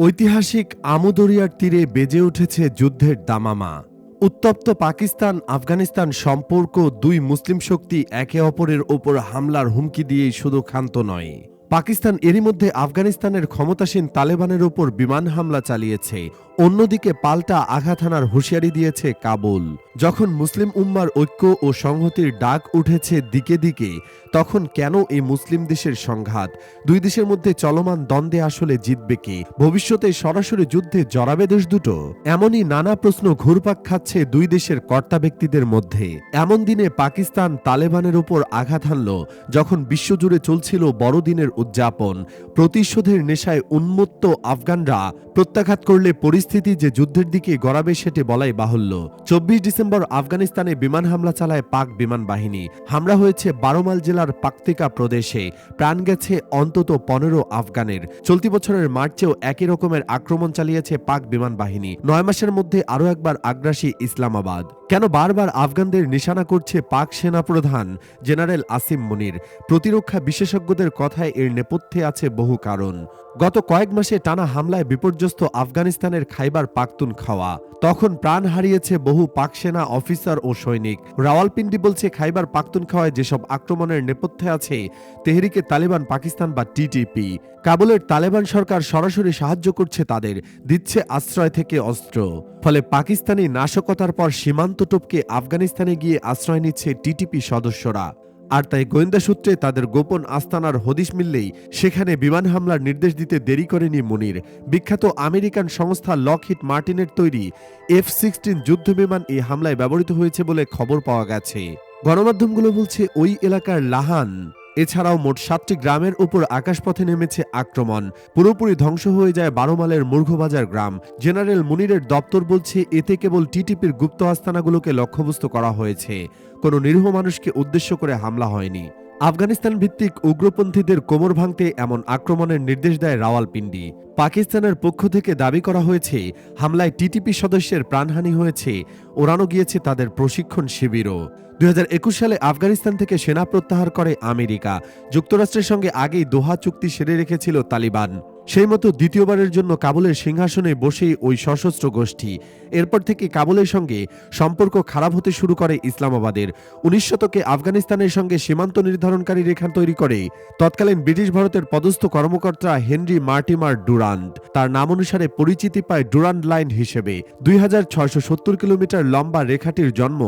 ঐতিহাসিক আমুদরিয়ার তীরে বেজে উঠেছে যুদ্ধের দামামা। উত্তপ্ত পাকিস্তান, আফগানিস্তান সম্পর্ক দুই মুসলিম শক্তি একে অপরের ওপর হামলার হুমকি দিয়েই শুধু ক্ষান্ত নয়। পাকিস্তান এরই মধ্যে আফগানিস্তানের ক্ষমতাসীন তালেবানের ওপর বিমান হামলা চালিয়েছে। অন্যদিকে পাল্টা আঘাত হানার হুঁশিয়ারি দিয়েছে কাবুল। যখন মুসলিম উম্মার ঐক্য ও সংহতির ডাক উঠেছে দিকে দিকে, তখন কেন এই মুসলিম দেশের সংঘাত? দুই দেশের মধ্যে চলমান দ্বন্দ্বে আসলে জিতবে কে? ভবিষ্যতে সরাসরি যুদ্ধে জড়াবে দেশ দুটো? এমনই নানা প্রশ্ন ঘুরপাক খাচ্ছে দুই দেশের কর্তা ব্যক্তিদের মধ্যে। এমন দিনে পাকিস্তান তালেবানের উপর আঘাত হানল, যখন বিশ্বজুড়ে চলছিল বড়দিনের উদযাপন। প্রতিশোধের নেশায় উন্মত্ত আফগানরা প্রত্যাঘাত করলে পরিস্থিতি যে যুদ্ধের দিকে গড়াবে সেটি বলাই বাহুল্য। চব্বিশ ডিসেম্বর আফগানিস্তানে বিমান হামলা চালায় পাক বিমান বাহিনী। হামলা হয়েছে বারোমাল জেলার পাকতিকা প্রদেশে। প্রাণ গেছে অন্তত পনেরো আফগানের। চলতি বছরের মার্চেও একই রকমের আক্রমণ চালিয়েছে পাক বিমান বাহিনী। নয় মাসের মধ্যে আরও একবার আগ্রাসী ইসলামাবাদ। কেন বারবার আফগানদের নিশানা করছে পাক সেনাপ্রধান জেনারেল আসিম মনির? প্রতিরক্ষা বিশেষজ্ঞদের কথায় এর নেপথ্যে আছে বহু কারণ। গত কয়েক মাসে টানা হামলায় বিপর্যস্ত আফগানিস্তানের খাইবার পাখতুন খাওয়া। তখন প্রাণ হারিয়েছে বহু পাক সেনা অফিসার ও সৈনিক। রাওয়ালপিন্ডি বলছে খাইবার পাকতুন খাওয়ায় যেসব আক্রমণের নেপথ্যে আছে, তেহরিকে তালেবান, পাকিস্তান বা টিটিপি কাবুলের তালেবান সরকার সরাসরি সাহায্য করছে তাদের, দিচ্ছে আশ্রয় থেকে অস্ত্র। ফলে পাকিস্তানি নাশকতার পর সীমান্ত টপকে আফগানিস্তানে গিয়ে আশ্রয় নিচ্ছে টিটিপি সদস্যরা। আর তাই গোয়েন্দা সূত্রে তাদের গোপন আস্তানার হদিশ মিললেই সেখানে বিমান হামলার নির্দেশ দিতে দেরি করেনি মনির। বিখ্যাত আমেরিকান সংস্থা লকহিট মার্টিনের তৈরি এফ সিক্সটিন যুদ্ধবিমান এই হামলায় ব্যবহৃত হয়েছে বলে খবর পাওয়া গেছে। গণমাধ্যমগুলো বলছে ওই এলাকার লাহান। এছাড়াও মোট সাতটি গ্রামের উপর আকাশপথে নেমেছে আক্রমণ। পুরোপুরি ধ্বংস হয়ে যায় বারোমালের মূর্ঘবাজার গ্রাম। জেনারেল মুনিরের দপ্তর বলছে, এতে কেবল টিটিপির গুপ্ত আস্তানাগুলোকে লক্ষ্যবস্তু করা হয়েছে। কোনো নিরীহ মানুষকে উদ্দেশ্য করে হামলা হয়নি। আফগানিস্তান ভিত্তিক উগ্রপন্থীদের কোমর ভাঙতে এমন আক্রমণের নির্দেশ দেয় রাওয়ালপিন্ডি। পাকিস্তানের পক্ষ থেকে দাবি করা হয়েছে, হামলায় টিটিপি সদস্যের প্রাণহানি হয়েছে, ওড়ানো গিয়েছে তাদের প্রশিক্ষণ শিবিরও। দুই হাজার একুশ সালে আফগানিস্তান থেকে সেনা প্রত্যাহার করে আমেরিকা। যুক্তরাষ্ট্রের সঙ্গে আগেই দোহা চুক্তি সেরে রেখেছিল তালিবান। সেই মতো দ্বিতীয়বারের জন্য কাবুলের সিংহাসনে বসেই ওই সশস্ত্র গোষ্ঠী। এরপর থেকে কাবুলের সঙ্গে সম্পর্ক খারাপ হতে শুরু করে ইসলামাবাদের। উনিশ শতকে আফগানিস্তানের সঙ্গে সীমান্ত নির্ধারণকারী রেখা তৈরি করে তৎকালীন ব্রিটিশ ভারতের পদস্থ কর্মকর্তা হেনরি মার্টিমার ডুরান্ড তার নাম অনুসারে পরিচিতি পায় ডুরান্ড লাইন হিসেবে। দুই হাজার ছয়শো সত্তর কিলোমিটার লম্বা রেখাটির জন্ম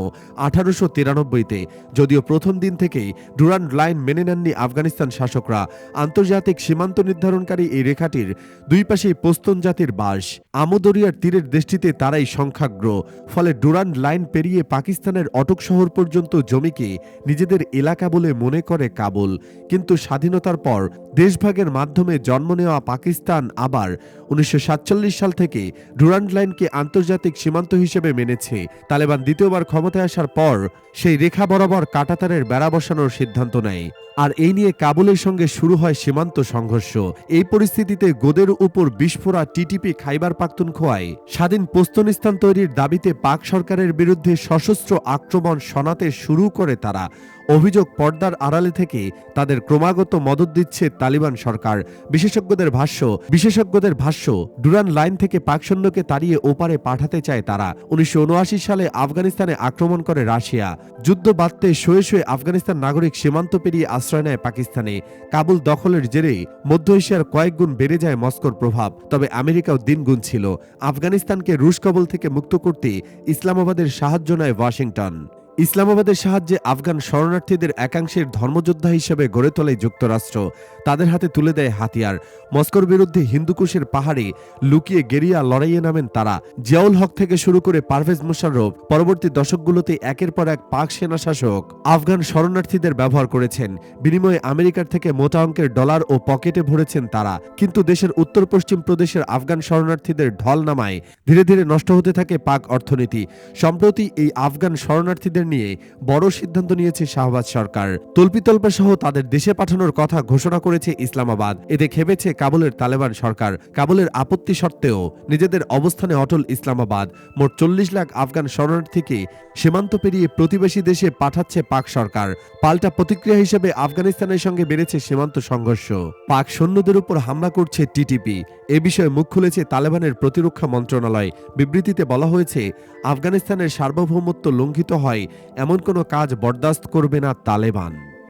আঠারোশো তিরানব্বইতে যদিও প্রথম দিন থেকেই ডুরান্ড লাইন মেনে নেননি আফগানিস্তান শাসকরা। আন্তর্জাতিক সীমান্ত নির্ধারণকারী এই রেখাটির দুই পাশেই পোস্তন জাতির বাস। আমদরিয়ার তীরের দেশটিতে তারাই সংখ্যাগ্র ফলে ডুরান্ড লাইন পেরিয়ে পাকিস্তানের অটক শহর পর্যন্ত জমিকে নিজেদের এলাকা বলে মনে করে কাবুল। কিন্তু স্বাধীনতার পর দেশভাগের মাধ্যমে জন্ম নেওয়া পাকিস্তান আবার উনিশশো সাতচল্লিশ সাল থেকে ডুরান্ড লাইনকে আন্তর্জাতিক সীমান্ত হিসেবে মেনেছে। তালেবান দ্বিতীয়বার ক্ষমতায় আসার পর সেই রেখা বরাবর কাটাতারের বেড়া বসানোর সিদ্ধান্ত নেয়। আর এই নিয়ে কাবুলের সঙ্গে শুরু হয় সীমান্ত সংঘর্ষ। এই পরিস্থিতিতে গোদের উপর বিস্ফোরা টিটিপি খাইবার পাখতুনখোয়ায় স্বাধীন পোস্তনিস্তান তৈরির দাবিতে পাক সরকারের বিরুদ্ধে সশস্ত্র আক্রমণ শনাতে শুরু করে তারা। অভিযোগ পর্দার আড়ালে থেকে তাদের ক্রমাগত মদত দিচ্ছে তালিবান সরকার। বিশেষজ্ঞদের ভাষ্য বিশেষজ্ঞদের ভাষ্য, ডুরান লাইন থেকে পাক সৈন্যকে তাড়িয়ে ওপারে পাঠাতে চায় তারা। উনিশশো উনআশি সালে আফগানিস্তানে আক্রমণ করে রাশিয়া। যুদ্ধ বাঁধতে শয়ে শয়ে আফগানিস্তান নাগরিক সীমান্ত পেরিয়ে আশ্রয় নেয় পাকিস্তানে। কাবুল দখলের জেরে মধ্য এশিয়ার কয়েক গুণ বেড়ে যায় মস্কোর প্রভাব, তবে আমেরিকাও দিন গুণ ছিল আফগানিস্তানকে রুশ কবল থেকে মুক্ত করতে ইসলামাবাদের সাহায্য নেয় ওয়াশিংটন। ইসলামাবাদের সাহায্যে আফগান শরণার্থীদের একাংশের ধর্মযোদ্ধা হিসেবে গড়ে তোলে যুক্তরাষ্ট্র। তাদের হাতে তুলে দেয় হাতিয়ার। মস্কোর বিরুদ্ধে হিন্দুকুশের পাহাড়ে লুকিয়ে গেরিয়া লড়াইয়ে নামেন তারা। জিয়াউল হক থেকে শুরু করে পারভেজ মুশাররফ, পরবর্তী দশকগুলোতে একের পর এক পাক সেনা শাসক আফগান শরণার্থীদের ব্যবহার করেছেন। বিনিময়ে আমেরিকার থেকে মোটা অঙ্কের ডলার ও পকেটে ভরেছেন তারা। কিন্তু দেশের উত্তর পশ্চিম প্রদেশের আফগান শরণার্থীদের ঢল নামায়। ধীরে ধীরে নষ্ট হতে থাকে পাক অর্থনীতি। সম্প্রতি এই আফগান শরণার্থীদের সৈনিকদের নিয়ে বড় সিদ্ধান্ত নিয়েছে শাহবাজ সরকার। তল্পিতল্পা সহ তাদের দেশে পাঠানোর কথা ঘোষণা করেছে ইসলামাবাদ। এতে খেপেছে কাবুলের তালেবান সরকার। কাবুলের আপত্তি সত্ত্বেও নিজেদের অবস্থানে অটল ইসলামাবাদ। মোট চল্লিশ লাখ আফগান শরণার্থীকে সীমান্ত পেরিয়ে প্রতিবেশী দেশে পাঠাচ্ছে পাক সরকার। পাল্টা প্রতিক্রিয়া হিসেবে আফগানিস্তানের সঙ্গে বেড়েছে সীমান্ত সংঘর্ষ। পাক সৈন্যদের উপর হামলা করছে টিটিপি। এ বিষয়ে মুখ খুলেছে তালেবানের প্রতিরক্ষা মন্ত্রণালয়। বিবৃতিতে বলা হয়েছে, আফগানিস্তানের সার্বভৌমত্ব লঙ্ঘিত হয় এমন কোনো কাজ বরদাস্ত করবে না তালেবান।